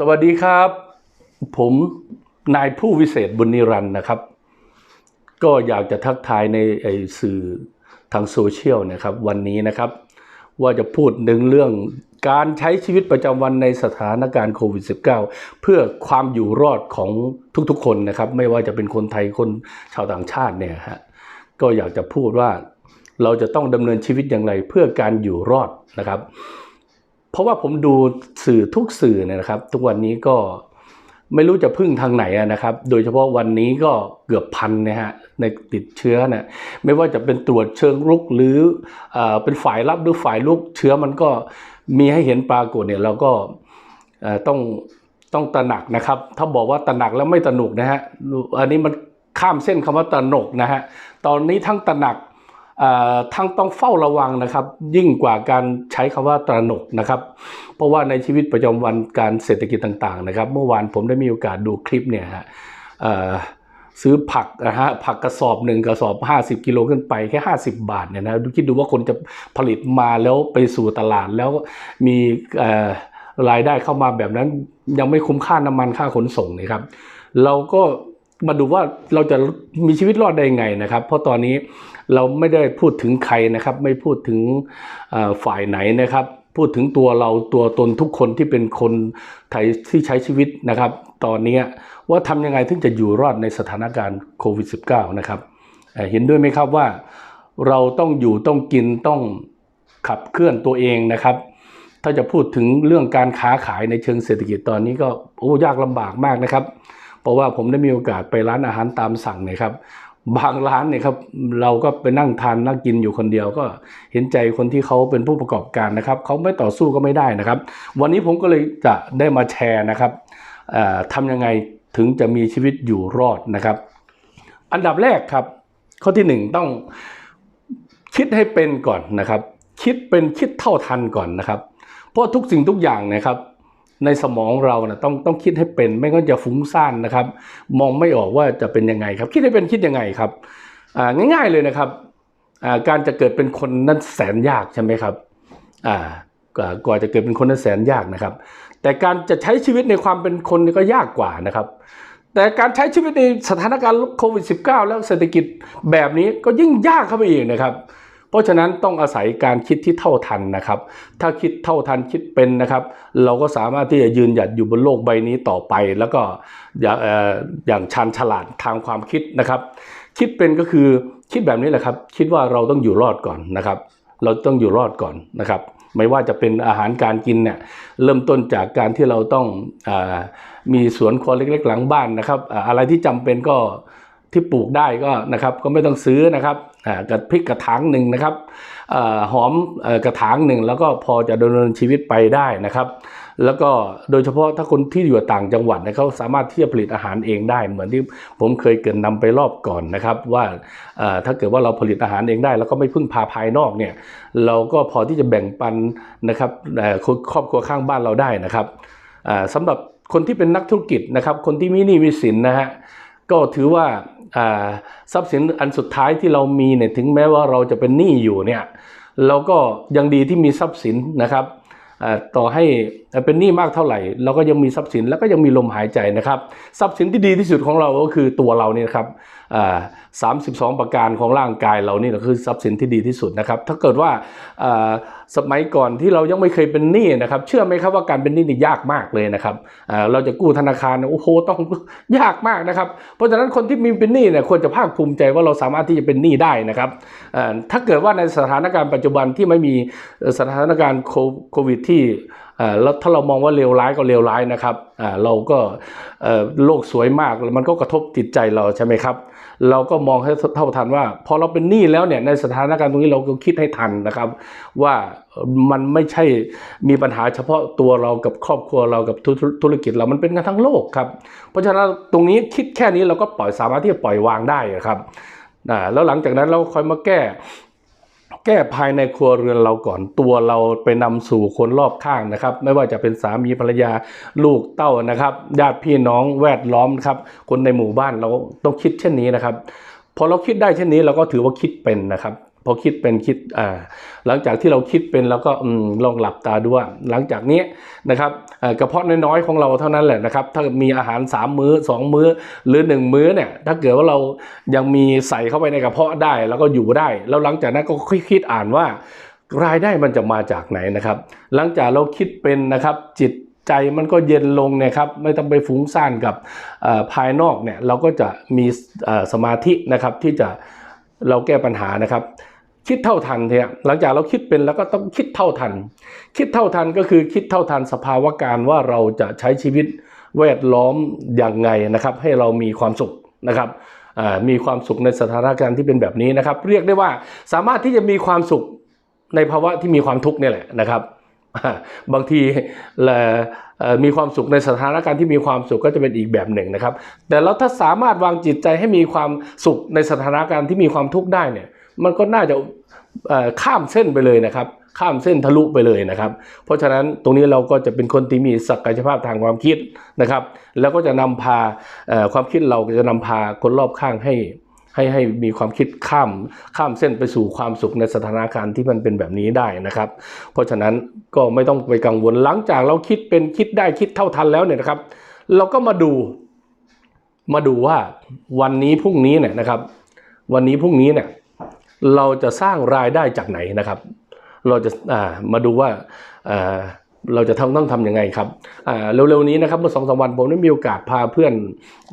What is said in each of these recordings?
สวัสดีครับ ผมนายผู้วิเศษบุญนิรันดร์นะครับ ก็อยากจะทักทายในไอสื่อทางโซเชียลนะครับ วันนี้นะครับ ว่าจะพูดหนึ่งเรื่องการใช้ชีวิตประจำวันในสถานการณ์โควิด -19 เพื่อความอยู่รอดของทุกๆคนนะครับ ไม่ว่าจะเป็นคนไทยคนชาวต่างชาติเนี่ยฮะก็อยากจะพูดว่าเราจะต้องดำเนินชีวิตอย่างไรเพื่อการอยู่รอดนะครับ เพราะว่าผมดูสื่อทุกสื่อเนยนะครับ ทุกวันนี้ก็ไม่รู้จะพึ่งทางไหนนะครับ โดยเฉพาะวันนี้ก็เกือบพันนะฮะในติดเชื้อนะไม่ว่าจะเป็นตรวจเชิงรุกหรือเอเป็นฝ่ายรับหรือฝ่ายลุกเชื้อมันก็มีให้เห็นปรากฏเนี่ยเราก็ต้องต้องตระหนักนะครับ ถ้าบอกว่าตระหนักแล้วไม่ตระหนุกนะฮะอันนี้มันข้ามเส้นคำว่าตระหนกนะฮะตอนนี้ทั้งตระหนัก ทั้งต้องเฝ้าระวังนะครับ ยิ่งกว่าการใช้คำว่าตระหนกนะครับ เพราะว่าในชีวิตประจำวันการเศรษฐกิจต่างๆนะครับ เมื่อวานผมได้มีโอกาสดูคลิปเนี่ยฮะซื้อผักนะฮะผักกระสอบหนึ่งกระสอบ 50 กิโลขึ้นไปแค่ 50 บาทเนี่ยนะดูคิดดูว่าคนจะผลิตมาแล้วไปสู่ตลาดแล้วมีรายได้เข้ามาแบบนั้นยังไม่คุ้มค่าน้ำมันค่าขนส่งนะครับ เราก็ มาดูว่าเราจะมีชีวิตรอดได้ยังไงนะครับ เพราะตอนนี้เราไม่ได้พูดถึงใครนะครับ ไม่พูดถึงฝ่ายไหนนะครับ พูดถึงตัวเราตัวตนทุกคนที่เป็นคนไทยที่ใช้ชีวิตนะครับ ตอนนี้ว่าทำยังไงถึงจะอยู่รอดในสถานการณ์โควิด -19 นะครับเอ่อเห็นด้วยไหมครับว่าเราต้องอยู่ต้องกินต้องขับเคลื่อนตัวเองนะครับ ถ้าจะพูดถึงเรื่องการค้าขายในเชิงเศรษฐกิจตอนนี้ก็โอ้ยากลำบากมากนะครับ เพราะว่าผมได้มีโอกาสไปร้านอาหารตามสั่งเนี่ยครับบางร้านเนี่ยครับเราก็ไปนั่งทานนั่งกินอยู่คนเดียวก็เห็นใจคนที่เขาเป็นผู้ประกอบการนะครับเขาไม่ต่อสู้ก็ไม่ได้นะครับ วันนี้ผมก็เลยจะได้มาแชร์นะครับทำยังไงถึงจะมีชีวิตอยู่รอดนะครับ อันดับแรกครับ ข้อที่หนึ่งต้องคิดให้เป็นก่อนนะครับ คิดเป็นคิดเท่าทันก่อนนะครับ เพราะทุกสิ่งทุกอย่างนะครับ ในสมองเรานะต้องต้องคิดให้เป็น ไม่งั้นจะฟุ้งซ่านนะครับ มองไม่ออกว่าจะเป็นยังไงครับ คิดให้เป็นคิดยังไงครับง่ายๆเลยนะครับการจะเกิดเป็นคนนั้นแสนยากใช่ไหมครับกว่ากว่าจะเกิดเป็นคนนั้นแสนยากนะครับ แต่การจะใช้ชีวิตในความเป็นคนนี่ก็ยากกว่านะครับ แต่การใช้ชีวิตในสถานการณ์โควิด -19 แล้วเศรษฐกิจแบบนี้ก็ยิ่งยากเข้าไปอีกนะครับ เพราะฉะนั้นต้องอาศัยการคิดที่เท่าทันนะครับ ถ้าคิดเท่าทันคิดเป็นนะครับ เราก็สามารถที่จะยืนหยัดอยู่บนโลกใบนี้ต่อไป แล้วก็อย่างอย่างชันฉลาดทางความคิดนะครับ คิดเป็นก็คือคิดแบบนี้แหละครับ คิดว่าเราต้องอยู่รอดก่อนนะครับ เราต้องอยู่รอดก่อนนะครับ ไม่ว่าจะเป็นอาหารการกินเนี่ยเริ่มต้นจากการที่เราต้องอมีสวนครัวเล็ก ๆ หลังบ้านนะครับอ่าอะไรที่จำเป็นก็ ที่ปลูกได้ก็นะครับก็ไม่ต้องซื้อนะครับกระพริกกระถางหนึ่งนะครับอหอมอกระถางหนึ่งแล้วก็พอจะดำเนินชีวิตไปได้นะครับ แล้วก็โดยเฉพาะถ้าคนที่อยู่ต่างจังหวัดเนยเขาสามารถที่จะผลิตอาหารเองได้ เหมือนที่ผมเคยเกินนำไปรอบก่อนนะครับ ว่าถ้าเกิดว่าเราผลิตอาหารเองได้ แล้วก็ไม่พึ่งพาภายนอกเนี่ยเราก็พอที่จะแบ่งปันนะครับครอบครัวข้างบ้านเราได้นะครับอ่าสำหรับคนที่เป็นนักธุรกิจนะครับ คนที่มีหนี้มีสินนะฮะก็ถือว่า ทรัพย์สินอันสุดท้ายที่เรามีเนี่ยถึงแม้ว่าเราจะเป็นหนี้อยู่เนี่ยเราก็ยังดีที่มีทรัพย์สินนะครับต่อให้เป็นหนี้มากเท่าไหร่ เราก็ยังมีทรัพย์สินแล้วก็ยังมีลมหายใจนะครับ ทรัพย์สินที่ดีที่สุดของเราก็คือตัวเราเนี่ยครับ อ่า32ประการของร่างกายเรานี่แหละคือทรัพย์สินที่ดีที่สุดนะครับ ถ้าเกิดว่าสมัยก่อนที่เรายังไม่เคยเป็นหนี้นะครับ เชื่อไหมครับว่าการเป็นหนี้นี่ยากมากเลยนะครับเราจะกู้ธนาคารโอ้โหต้องยากมากนะครับ เพราะฉะนั้นคนที่มีเป็นหนี้เนี่ยควรจะภาคภูมิใจว่าเราสามารถที่จะเป็นหนี้ได้นะครับถ้าเกิดว่าในสถานการณ์ปัจจุบันที่ไม่มีสถานการณ์โควิดที่ แล้วถ้าเรามองว่าเลวร้ายก็เลวร้ายนะครับอ่าเราก็โลกสวยมากมันก็กระทบจิตใจเราใช่ไหมครับ เราก็มองให้เท่าทันว่า พอเราเป็นหนี้แล้วเนี่ยในสถานการณ์ตรงนี้เราก็คิดให้ทันนะครับ ว่ามันไม่ใช่มีปัญหาเฉพาะตัวเรากับครอบครัวเรากับธุธุรกิจเรามันเป็นกันทั้งโลกครับ เพราะฉะนั้นตรงนี้คิดแค่นี้เราก็ปล่อยสามารถที่จะปล่อยวางได้ครับอ่าแล้วหลังจากนั้นเราค่อยมาแก้ แก้ภายในครัวเรือนเราก่อนตัวเราไปนำสู่คนรอบข้างนะครับ ไม่ว่าจะเป็นสามีภรรยาลูกเต้านะครับญาติพี่น้องแวดล้อมครับ คนในหมู่บ้านเราต้องคิดเช่นนี้นะครับ พอเราคิดได้เช่นนี้เราก็ถือว่าคิดเป็นนะครับ พอคิดเป็นคิดอ่าหลังจากที่เราคิดเป็นแล้วก็ลองหลับตาดูว่า หลังจากนี้นะครับกระเพาะน้อยๆของเราเท่านั้นแหละนะครับ ถ้ามีอาหาร 3 มื้อ 2 มื้อหรือ 1 มื้อเนี่ยถ้าเกิดว่าเรายังมีใส่เข้าไปในกระเพาะได้แล้วก็อยู่ได้ แล้วหลังจากนั้นก็ค่อยคิดอ่านว่ารายได้มันจะมาจากไหนนะครับ หลังจากเราคิดเป็นนะครับจิตใจมันก็เย็นลงนะครับไม่ต้องไปฟุ้งซ่านกับภายนอกเนี่ยเราก็จะมีสมาธินะครับที่จะเราแก้ปัญหานะครับ คิดเท่าทันเนี่ยหลังจากเราคิดเป็นแล้วก็ต้องคิดเท่าทัน คิดเท่าทันก็คือคิดเท่าทันสภาวะการว่าเราจะใช้ชีวิตแวดล้อมอย่างไงนะครับ ให้เรามีความสุขนะครับมีความสุขในสถานการณ์ที่เป็นแบบนี้นะครับ เรียกได้ว่าสามารถที่จะมีความสุขในภาวะที่มีความทุกข์เนี่ยแหละนะครับ บางทีเอ่อเอ่อมีความสุขในสถานการณ์ที่มีความสุขก็จะเป็นอีกแบบหนึ่งนะครับ แต่เราถ้าสามารถวางจิตใจให้มีความสุขในสถานการณ์ที่มีความทุกข์ได้เนี่ย มันก็น่าจะข้ามเส้นไปเลยนะครับ ข้ามเส้นทะลุไปเลยนะครับ เพราะฉะนั้นตรงนี้เราก็จะเป็นคนที่มีศักยภาพทางความคิดนะครับ แล้วก็จะนำพาความคิดเราจะนำพาคนรอบข้างให้ให้ให้มีความคิดข้ามข้ามเส้นไปสู่ความสุขในสถานการณ์ที่มันเป็นแบบนี้ได้นะครับ เพราะฉะนั้นก็ไม่ต้องไปกังวลหลังจากเราคิดเป็นคิดได้คิดเท่าทันแล้วเนี่ยนะครับ เราก็มาดูมาดูว่าวันนี้พรุ่งนี้เนี่ยนะครับ วันนี้พรุ่งนี้เนี่ย เราจะสร้างรายได้จากไหนนะครับ เราจะามาดูว่าาเราจะทำต้องทำยังไงครับเร็วๆนี้นะครับเมื่อสองสามวันผมได้มีโอกาสพาเพื่อน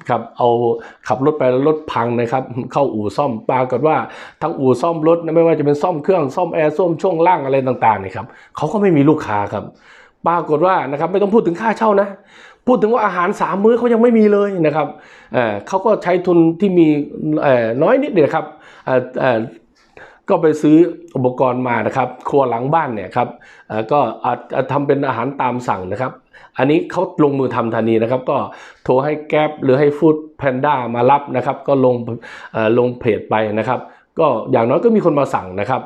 ครับเอาขับรถไปแล้วรถพังนะครับ เข้าอู่ซ่อมปรากฏว่าทั้งอู่ซ่อมรถนะไม่ว่าจะเป็นซ่อมเครื่องซ่อมแอร์ซ่อมช่วงล่างอะไรต่างๆนี่ยครับเขาก็ไม่มีลูกค้าครับ ปรากฏว่านะครับไม่ต้องพูดถึงค่าเช่านะ พูดถึงว่าอาหารสามมื้อเขายังไม่มีเลยนะครับเขาก็ใช้ทุนที่มีน้อยนิดเดียวครับ ก็ไปซื้ออุปกรณ์มานะครับ ครัวหลังบ้านเนี่ยครับก็อาจจะทำเป็นอาหารตามสั่งนะครับ อันนี้เขาลงมือทำทันทีนะครับ ก็โทรให้แก๊ปหรือให้ฟู้ดแพนด้ามารับนะครับ ก็ลงลงเพจไปนะครับ ก็อย่างน้อยก็มีคนมาสั่งนะครับ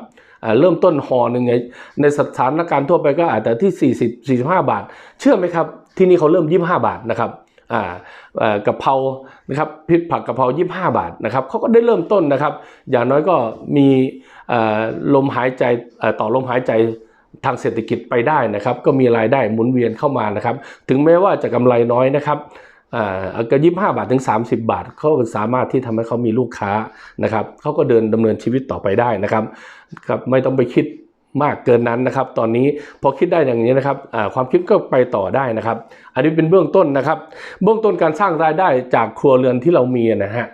เริ่มต้นห่อหนึ่งในในสถานการณ์ทั่วไปก็อาจจะที่ 40 45 บาท เชื่อไหมครับ ที่นี่เขาเริ่ม 25 บาทนะครับ กะเพรานะครับพริกผักกะเพรา 25 บาทนะครับเขาก็ได้เริ่มต้นนะครับ อย่างน้อยก็มีลมหายใจต่อลมหายใจทางเศรษฐกิจไปได้นะครับ ก็มีรายได้หมุนเวียนเข้ามานะครับ ถึงแม้ว่าจะกำไรน้อยนะครับอ่าก็ยี่ห้าบาทถึง 30 บาทเขาสามารถที่ทำให้เขามีลูกค้านะครับเขาก็เดินดำเนินชีวิตต่อไปได้นะครับครับไม่ต้องไปคิด มากเกินนั้นนะครับ ตอนนี้พอคิดได้อย่างนี้นะครับความคิดก็ไปต่อได้นะครับ อันนี้เป็นเบื้องต้นนะครับ เบื้องต้นการสร้างรายได้จากครัวเรือนที่เรามีนะฮะ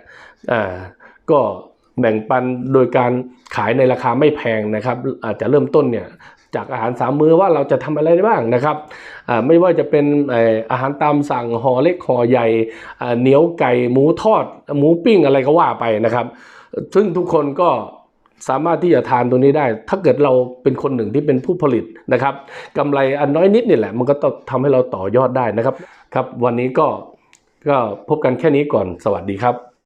ก็แบ่งปันโดยการขายในราคาไม่แพงนะครับ อาจจะเริ่มต้นเนี่ยจากอาหารสามมื้อว่าเราจะทำอะไรได้บ้างนะครับไม่ว่าจะเป็นอาหารตามสั่งห่อเล็กห่อใหญ่เหนียวไก่หมูทอดหมูปิ้งอะไรก็ว่าไปนะครับ ซึ่งทุกคนก็ สามารถที่จะทานตัวนี้ได้ ถ้าเกิดเราเป็นคนหนึ่งที่เป็นผู้ผลิตนะครับกำไรอันน้อยนิดนี่แหละ มันก็ต้องทำให้เราต่อยอดได้นะครับ ครับ วันนี้ก็ก็พบกันแค่นี้ก่อน สวัสดีครับ